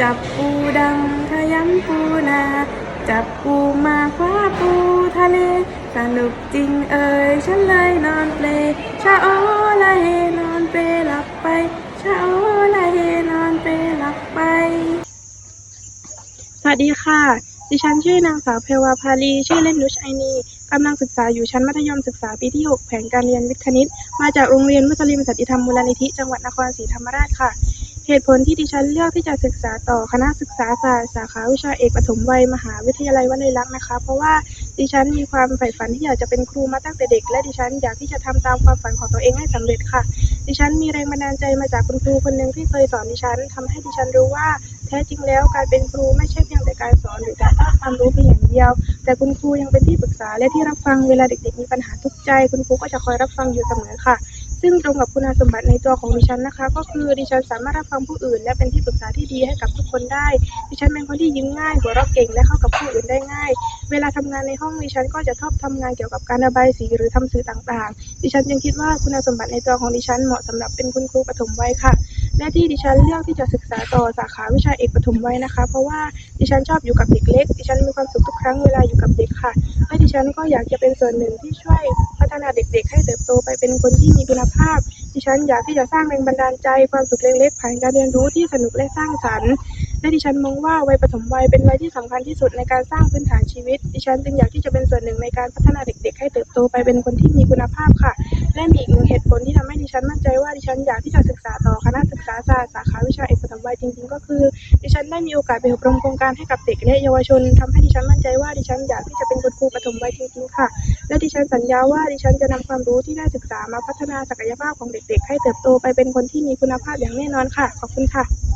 จับปูดำขยำปูนา จับปูมาคว้าปูทะเล สนุกจริงเอ่ยฉันเลยนอนเปลชะโอละเฮนอนเปลหลับไปชะโอละเฮนอนเปลหลับไป สวัสดีค่ะ ดิฉันชื่อนางสาวเพรวาภาลี ชื่อเล่นนุชไอนีกำลังศึกษาอยู่ชั้นมัธยมศึกษาปีที่ 6 แผนการเรียนวิทย์คณิต มาจากโรงเรียนมุสลิมสันติธรรมมูลนิธิ จังหวัดนครศรีธรรมราชค่ะ เหตุผลที่ดิฉันเลือกที่จะศึกษาต่อคณะศึกษาศาสตร์สาขาวิชาเอกปฐมวัยมหาวิทยาลัยวลัยลักษณ์นะคะ เพราะว่าดิฉันมีความใฝ่ฝันที่อยากจะเป็นครูมาตั้งแต่เด็ก และดิฉันอยากที่จะทำตามความฝันของตัวเองให้สำเร็จค่ะ ดิฉันมีแรงบันดาลใจมาจากคุณครูคนหนึ่งที่เคยสอนดิฉันทำให้ดิฉันรู้ว่าแท้จริงแล้วการเป็นครูไม่ใช่เพียงแต่การสอนหรือการให้ความรู้เพียงอย่างเดียว แต่คุณครูยังเป็นที่ปรึกษาและที่รับฟังเวลาเด็ก ๆ มีปัญหาทุกใจ คุณครูก็จะคอยรับฟังอยู่เสมอค่ะ ซึ่งตรงกับคุณสมบัติในตัวของดิฉันนะคะ ก็คือดิฉันสามารถรับฟังผู้อื่น และเป็นที่ปรึกษาที่ดีให้กับทุกคนได้ ดิฉันเป็นคนที่ยิ้มง่ายหัวเราะเก่งและเข้ากับผู้อื่นได้ง่าย เวลาทำงานในห้องดิฉันก็จะชอบทำงานเกี่ยวกับการระบายสีหรือทำสื่อต่างๆ ดิฉันจึงคิดว่าคุณสมบัติในตัวของดิฉันเหมาะสำหรับเป็นคุณครูปฐมวัยค่ะ และที่ดิฉันเลือกที่จะศึกษาต่อสาขาวิชาเอกปฐมวัยนะคะ เพราะว่าดิฉันชอบอยู่กับเด็กเล็ก ดิฉันมีความสุขทุกครั้งเวลาอยู่ ฉันก็อยากจะเป็นส่วนหนึ่งที่ช่วยพัฒนาเด็กๆ ให้เติบโตไปเป็นคนที่มีคุณภาพ ดิฉันอยากที่จะสร้างแรงบันดาลใจความสุขเล็กๆผ่านการเรียนรู้ที่สนุกและสร้างสรรค์ และดิฉันมองว่าวัยปฐมวัยเป็นวัยที่สำคัญที่สุดในการสร้างพื้นฐานชีวิต ดิฉันจึงอยากที่จะเป็นส่วนหนึ่งในการพัฒนาเด็ก ๆ ให้เติบโตไปเป็นคนที่มีคุณภาพค่ะ และมีอีกหนึ่งเหตุผลที่ทำให้ดิฉันมั่นใจว่าดิฉันอยากที่จะศึกษาต่อคณะศึกษาศาสตร์สาขาวิชาเอกปฐมวัยจริง ๆ ก็คือ ดิฉันได้มีโอกาสไปอบรมโครงการให้กับเด็กและเยาวชนทำให้ดิฉันมั่นใจว่าดิฉันอยากที่จะเป็นคุณครูปฐมวัยจริงๆค่ะ และดิฉันสัญญาว่าดิฉันจะนำความรู้ที่ได้ศึกษามาพัฒนาศักยภาพของเด็ก ๆ ให้เติบโตไปเป็นคนที่มีคุณภาพอย่างแน่นอนค่ะ ขอบคุณค่ะ